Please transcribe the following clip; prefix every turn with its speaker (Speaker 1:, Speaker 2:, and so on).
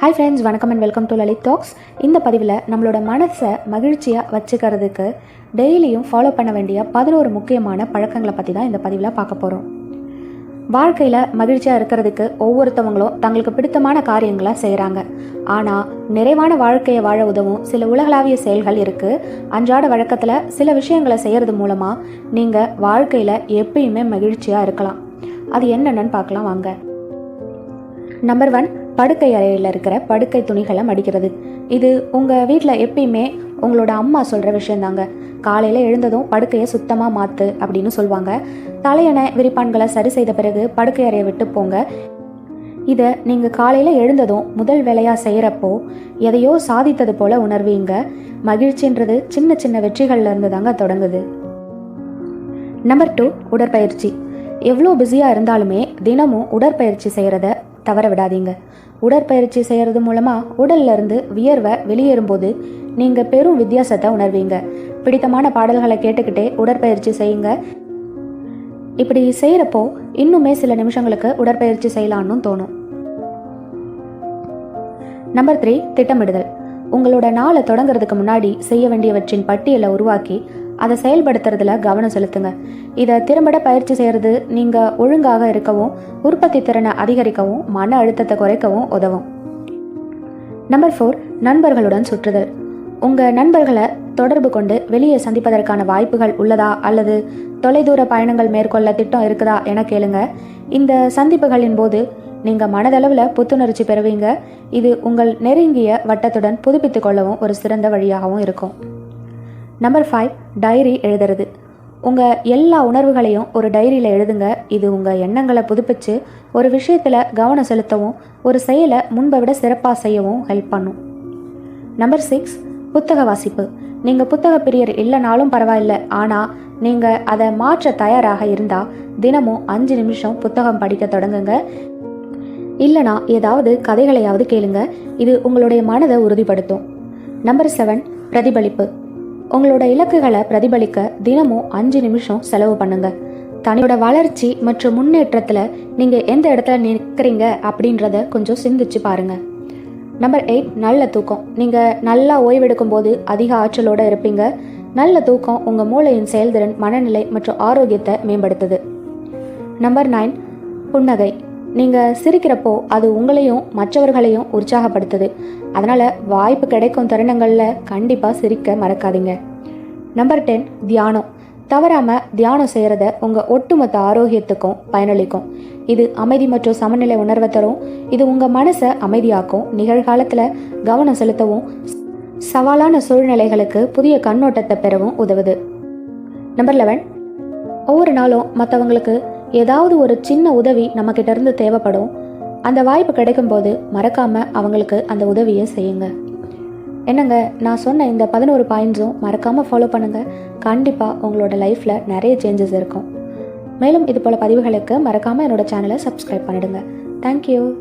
Speaker 1: Hi friends வணக்கம் and welcome to Lalith talks இந்த பதிவில் நம்மளோட மனசை மகிழ்ச்சியாக வச்சுக்கிறதுக்கு டெய்லியும் ஃபாலோ பண்ண வேண்டிய பதினோரு முக்கியமான பழக்கங்களை பற்றி தான் இந்த பதிவில் பார்க்க போகிறோம் வாழ்க்கையில் மகிழ்ச்சியாக இருக்கிறதுக்கு ஒவ்வொருத்தவங்களும் தங்களுக்கு பிடித்தமான காரியங்களை செய்கிறாங்க ஆனால் நிறைவான வாழ்க்கையை வாழ உதவும் சில உலகளாவிய செயல்கள் இருக்குது அன்றாட வழக்கத்தில் சில விஷயங்களை செய்கிறது மூலமாக நீங்கள் வாழ்க்கையில் எப்பயுமே மகிழ்ச்சியாக இருக்கலாம். அது என்னென்னு பார்க்கலாம் வாங்க. நம்பர் ஒன் படுக்கை அறையில் இருக்கிற படுக்கை துணிகளை மடிக்கிறது. இது உங்கள் வீட்டில் எப்பயுமே உங்களோட அம்மா சொல்கிற விஷயந்தாங்க. காலையில் எழுந்ததும் படுக்கையை சுத்தமாக மாற்று அப்படின்னு சொல்லுவாங்க தலையணை விரிப்பான்களை சரி செய்த பிறகு படுக்கை அறையை விட்டு போங்க. இதை நீங்கள் காலையில் எழுந்ததும் முதல் வேலையாக செய்கிறப்போ எதையோ சாதித்தது போல உணர்வீங்க. மகிழ்ச்சின்றது சின்ன சின்ன வெற்றிகள்ல இருந்து தாங்க தொடங்குது. நம்பர் டூ உடற்பயிற்சி. எவ்வளோ பிஸியாக இருந்தாலுமே தினமும் உடற்பயிற்சி செய்கிறத தவற விடாதீங்க. உடற்பயிற்சி செய்கிறது மூலமாக உடல்ல இருந்து வியர்வை வெளியேறும்போது நீங்கள் பெரும் வித்தியாசத்தை உணர்வீங்க. பிடித்தமான பாடல்களை கேட்டுக்கிட்டே உடற்பயிற்சி செய்யுங்க. இப்படி செய்கிறப்போ இன்னுமே சில நிமிஷங்களுக்கு உடற்பயிற்சி செய்யலான்னு தோணும். நம்பர் த்ரீ திட்டமிடுதல். உங்களோட நாளை தொடங்குறதுக்கு முன்னாடி செய்ய வேண்டியவற்றின் பட்டியலை உருவாக்கி அதை செயல்படுத்துறதுல கவனம் செலுத்துங்க. இதை திறம்பட பயிற்சி செய்கிறது நீங்கள் ஒழுங்காக இருக்கவும் உற்பத்தி திறனை அதிகரிக்கவும் மன அழுத்தத்தை குறைக்கவும் உதவும். நம்பர் ஃபோர் நண்பர்களுடன் சுற்றுதல். உங்கள் நண்பர்களை தொடர்பு கொண்டு வெளியே சந்திப்பதற்கான வாய்ப்புகள் உள்ளதா அல்லது தொலைதூர பயணங்கள் மேற்கொள்ள திட்டம் இருக்குதா என கேளுங்க. இந்த சந்திப்புகளின் போது நீங்கள் மனதளவில் புத்துணர்ச்சி பெறுவீங்க. இது உங்கள் நெருங்கிய வட்டத்துடன் புதுப்பித்துக் கொள்ளவும் ஒரு சிறந்த வழியாகவும் இருக்கும். நம்பர் ஃபைவ் டைரி எழுதுறது. உங்கள் எல்லா உணர்வுகளையும் ஒரு டைரியில் எழுதுங்க. இது உங்கள் எண்ணங்களை புதுப்பிச்சு ஒரு விஷயத்தில் கவனம் செலுத்தவும் ஒரு செயலை முன்பை விட சிறப்பாக செய்யவும் ஹெல்ப் பண்ணும். நம்பர் சிக்ஸ் புத்தக வாசிப்பு. நீங்கள் புத்தக பிரியர் இல்லைனாலும் பரவாயில்ல. ஆனால் நீங்கள் அதை மாற்ற தயாராக இருந்தால் தினமும் அஞ்சு நிமிஷம் புத்தகம் படிக்க தொடங்குங்க. இல்லைனா ஏதாவது கதைகளையாவது கேளுங்க. இது உங்களுடைய மனதை உறுதிப்படுத்தும். நம்பர் செவன் பிரதிபலிப்பு. உங்களோட இலக்குகளை பிரதிபலிக்க தினமும் அஞ்சு நிமிஷம் செலவு பண்ணுங்க. தனியோட வளர்ச்சி மற்றும் முன்னேற்றத்தில் நீங்கள் எந்த இடத்துல நிற்கிறீங்க அப்படின்றத கொஞ்சம் சிந்திச்சு பாருங்க. நம்பர் எயிட் நல்ல தூக்கம். நீங்கள் நல்லா ஓய்வெடுக்கும் போது அதிக ஆற்றலோடு இருப்பீங்க. நல்ல தூக்கம் உங்கள் மூளையின் செயல்திறன் மனநிலை மற்றும் ஆரோக்கியத்தை மேம்படுத்துது. நம்பர் நைன் புன்னகை. நீங்கள் சிரிக்கிறப்போ அது உங்களையும் மற்றவர்களையும் உற்சாகப்படுத்துது. அதனால் வாய்ப்பு கிடைக்கும் தருணங்களில் கண்டிப்பாக சிரிக்க மறக்காதீங்க. நம்பர் டென் தியானம். தவறாமல் தியானம் செய்கிறத உங்கள் ஒட்டுமொத்த ஆரோக்கியத்துக்கும் பயனளிக்கும். இது அமைதி மற்றும் சமநிலை உணர்வை தரும். இது உங்கள் மனசை அமைதியாக்கும். நிகழ்காலத்தில் கவனம் செலுத்தவும் சவாலான சூழ்நிலைகளுக்கு புதிய கண்ணோட்டத்தை பெறவும் உதவுது. நம்பர் லெவன் ஒவ்வொரு நாளும் மற்றவங்களுக்கு ஏதாவது ஒரு சின்ன உதவி நம்மக்கிட்ட இருந்து தேவைப்படும். அந்த வாய்ப்பு கிடைக்கும்போது மறக்காமல் அவங்களுக்கு அந்த உதவியை செய்யுங்க. என்னங்க நான் சொன்ன இந்த பதினோரு பாயிண்ட்ஸும் மறக்காமல் ஃபாலோ பண்ணுங்கள் கண்டிப்பாக உங்களோட லைஃப்பில் நிறைய சேஞ்சஸ் இருக்கும். மேலும் இது போல் பதிவுகளுக்கு மறக்காமல் என்னோட சேனலை சப்ஸ்கிரைப் பண்ணிடுங்க. தேங்க்யூ